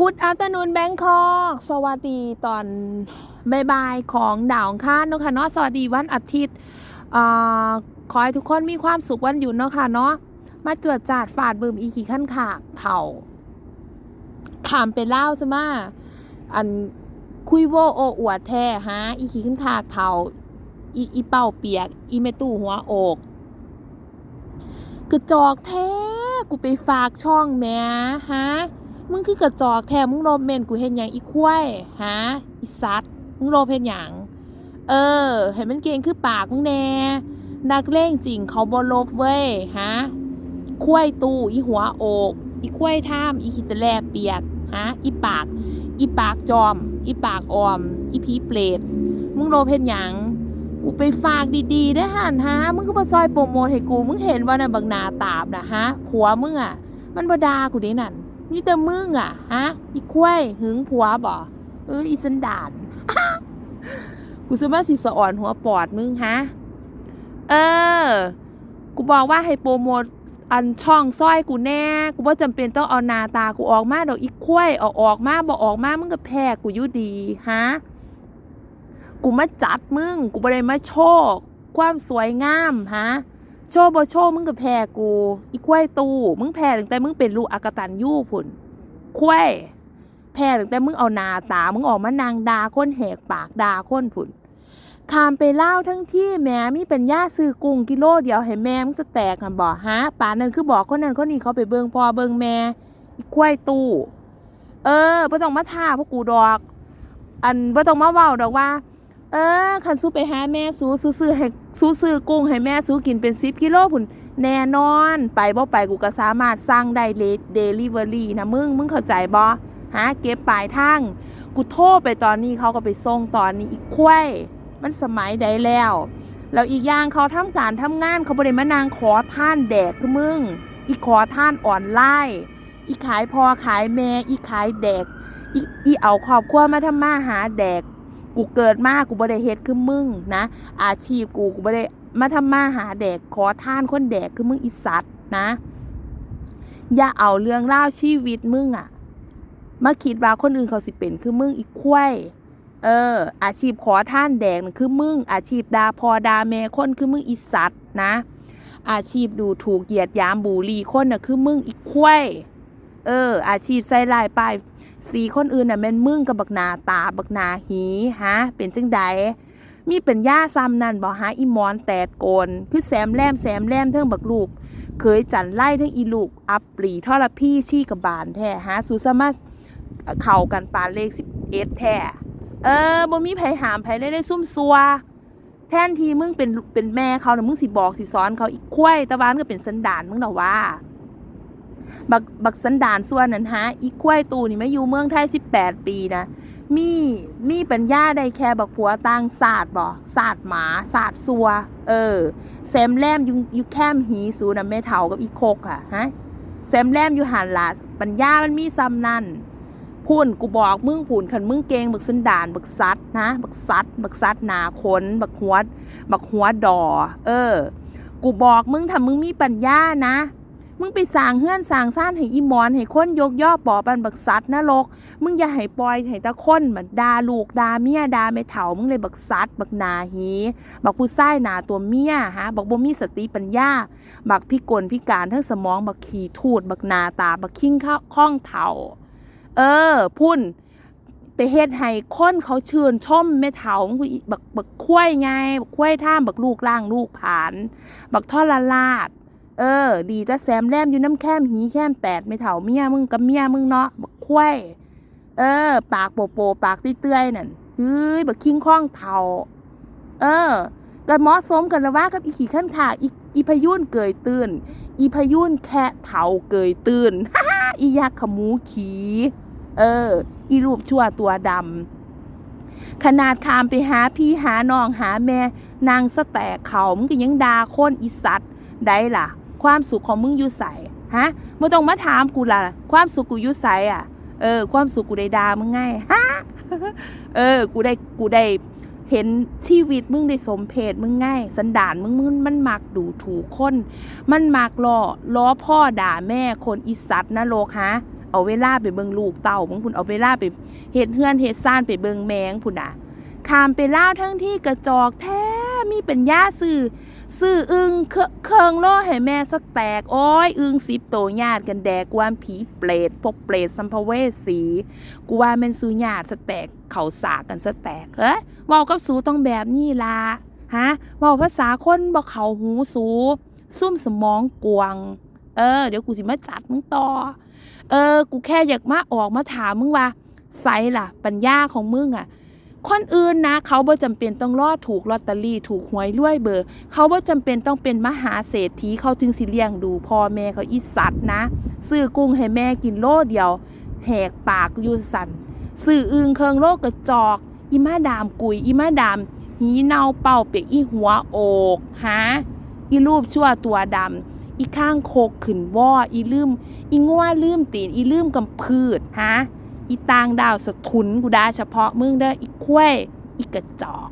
กูดอั t เ r อร์นูนแบงคอกสวัสดีตอนบายๆของดาวคารเนาะค่ะเนาะสวัสดีวันอาทิตย์อ่าขอให้ทุกคนมีความสุขวันหยุดเนาะค่ะเนาะมาจวดจาดฝาดบืมอีขี่ขั้นขากเถ่าขามเป็นเล่าวจะมาอันคุยโวโออวดแท้ฮะอีขี่ขั้นขากเถ่าอีอีเป่าเปียก อีเมตู้หัวอกกระจอกแท้กูไปฝากช่องแหม่ฮะ มึงคือกระจอกแท้มึงโลบเมนกูเห็นอย่างอีควายฮะอีสัตว์มึงโลบเห็นอย่างเออ เห็นมันเก่งคือปากมึงแน่นักเล่งจริงเขาบอลบเว้ยฮะควายตู้อีหัวโอกอีควายท่ามอีขีตะแลเปียกฮะอีปาก อีปากจอม อีปากออม อีผีเปรตมึงโลเห็นอย่างกูไปฝากดีๆได้หันฮะมึงก็มาซอยโปรโมทให้กูมึงเห็นว่าน่ะบังนาตาบนะฮะผัวมึงอะ มันบดากูเด้นั่น นี่แต่มึงอะฮะอีควายหึงผัวบ่เอออีสันดานกูซื้อมาสิสะอ่อนหัวปอดมึงฮะเออ กูบอกว่าให้โปรโมทอันช่องซอยกูแน่ กูว่าจำเป็นต้องเอาหนาตากูออกมาดอกอีควายเอาออกมาบ่ออกมามึงก็แพ้กูยู่ดีฮะกูมาจัดมึง กูบ่ได้มาโชว์ความสวยงามฮะ โชว์บ่โชว์มึงก็แพ้กู อีควายตูมึงแพ้ตั้งแต่มึงเป็นลูกอากตันยู่พุ่นควายแพ้ตั้งแต่มึงเอาหนาตา มึงออกมานางดาคนแหกปากดาคนพุ่นขามไปเล่าทั้งที่แม่มีเป็นย่าซื้อกุ้งกิโลเดียวให้แม่มึงสแตกกันบ่ฮะป่านนั้นคือบอกคนนั้นคนนี้เขาไปเบิงพ่อเบิงแม่อีควายตูเออบ่ต้องมาท่าพวกกูดอก อันบ่ต้องมาเว้าดอกว่า เออคันสู้ไปหาแม่สู้ซื้อให้ สู้ซื้อกุ้งให้แม่สู้กินเป็น10กิโลพุ่นแน่นอน ไปบ่ไปกูก็สามารถสั่งได้เดลิเวอรี่นะมึง มึงเข้าใจบ่ฮะเก็บปลายทางกูโทรไปตอนนี้เขาก็ไปส่งตอนนี้อีกควยมันสมัยใดแล้วแล้วอีกอย่างเขาทำการทำงานเขาบ่ได้มานางขอท่านแดกคือมึง อีขอท่านอ่อนไลน์อีขายพอขายแม่อีขายแดกอีอีเอาครอบครัวมาทำมาหาแดก กูเกิดมากูบ่ได้เฮ็ดคือมึงนะ อาชีพกูกูบ่ได้มาทำมาหาแดกขอท่านคนแดกคือมึงอีสัตว์นะ อย่าเอาเรื่องเล่าชีวิตมึงอะมาคิดว่าคนอื่นเขาสิเป็นคือมึงอีกควยเออ อาชีพขอท่านแดกมันคือมึง อาชีพดาพอดาแม่คนคือมึงอีสัตว์นะ อาชีพดูถูกเหยียดยามบูลลีคนน่ะคือมึงอีกควยเออ อาชีพใส่ลายป้าย สีคนอื่นน่ะแม่นมึงกับบักนาตาบักนาหีฮะเป็นจังใดมีเป็นย่าซ้ำนั่นบ่ฮะอีมอนแตดโกนคือแซมแลมแซมแลมเทิงบักลูกเคยจันไล่ทั้งอีลูก อับปลีทอละพี่ชี้กับบานแท้ฮะสูสามาเข้ากันปานเลขสิบเอ็ดแท้เออบ่มีไผหามไผเลยได้ซุ่มซัว แทนที่มึงเป็นเป็นแม่เขาน่ะมึงสิบอกสิสอนเขาอีกควยตะวานก็เป็นสันดานมึงน่ะว่า บักบักสันดานส่วนนั้นฮะอีควยตูนี่มาอยู่เมืองไทย 18 ปีนะ มีมีปัญญาได้แค่บักผัวต่างศาสตร์บ่ศาสตร์หมาศาสตร์ซัว เออแซมแลมอยู่อยู่แคมหีสูนะแม่เฒ่ากับอีโคกค่ะฮะแซมแลมอยู่หันลาปัญญามันมีซ้ำนั่นพุ่นกูบอกมึงพุ่นคันมึงเกงบักสันดานบักซัดนะบักซัดบักซัดหนาขนบักหัวบักหัวดอ เออ กูบอกมึงถ้ามึงมีปัญญานะ มึงไปสร้างเฮือนสร้างซ่านให้อีมอนให้คนยกย่อปอปันบักสัตว์นรก มึงอย่าให้ปล่อยให้ตะคนเหมือนดาลูกดาเมียดาไม่เฒ่ามึงเลยบักสัตว์บักนาหีบักผู้ชายหนาตัวเมียฮะบักบ่มีสติปัญญา บักพิกลพิการทั้งสมองบักขี่ทูดบักนาตาบักขิ้งข้องเฒ่าเออ พุ่นไปเฮ็ดให้คนเขาเชื่นชมแม่เฒ่ามึงบักบักคุ้ยไงบักคุ้ยท่ามบักลูกล่างลูกผาน บักท่อละลาด เออ ดีแต่แซมแลมอยู่น้ำแคมหีแคมแตดไม่เถ่าเมียมึงกับเมียมึงเนาะบักควายเออ ปากโปโปปากเตื้อยนั่นเฮ้ยบักคิงข้องเถ่า เออก็เหมาะสมกันละว่ากับอีขี่ขั้นขาอีอีพยุนเกยตื่น อีพยุนแค่เถ่าเกยตื่นอียักษ์ขมูขีเออ อีรูปชั่วตัวดำขนาดคามไปหาพี่หาน้องหาแม่ นางสแตกเขามึงก็ยังด่าคนอีสัตว์ได้ล่ะ ความสุขของมึงอยู่ใสฮะไม่ต้องมาถามกูล่ะ ความสุขกูอยู่ใสอะ เออ ความสุขกูได้ดามึงไงฮะเออ กูได้กูได้เห็นชีวิตมึงได้สมเพศมึงไง่าย สันดานมึงมึงมันมักดูถูกคน มันมักล้อล้อพ่อด่าแม่คนอีสัตว์นะโลกฮะเอาเวลาไปเบิงลูกเต่ามึงพุ่นเอาเวลาไปเฮ็ดเฮือนเฮ็ดซ่านไปเบิงแมงพุ่นน่ะ ขามไปล่าทั้งที่กระจอกแท้มีปัญญาซื้อซื้ออึงเคเครื่องโลให้แม่สักแตก โอ้ย อึงสิบโตญาติกันแดกวามผีเปรตพวกเปรตสัมภเวสีกูว่าแม่นสูญาติสแตกเขาสากันสแตกเฮ้ยเว้ากับสูต้องแบบนี้ละฮะเว้าภาษาคนบ่เขาหูสู ซุ่มสมองกวางเออ เดี๋ยวกูสิมาจัดมึงต่อ เออ กูแค่อยากมาออกมาถามมึงว่าไซล่ะ ปัญญาของมึงอะ่ะ คนอื่นนะ เขาบ่จำเป็นต้องรอดถูกลอตเตอรี่ถูกหวยรวยเบอร์ เขาบ่จำเป็นต้องเป็นมหาเศรษฐีเขาจึงสิเลี้ยงดูพ่อแม่เขาอีสัตว์นะ ซื้อกุ้งให้แม่กินโลเดียว แหกปากอยู่สันซื้ออึงเคิงโลกกระจอก อีมาดามกุยอีมาดามหีเนาเป่าเปียกอีหัวโอกฮะอีรูปชั่วตัวดำอีข้างโคกขึ้นว่ออีลืม อีง่วลืมตีนอีลืมกำพืชฮะ อีตางดาวสะทุนกูได้เฉพาะมึงเด้ออีควยอีกระจอก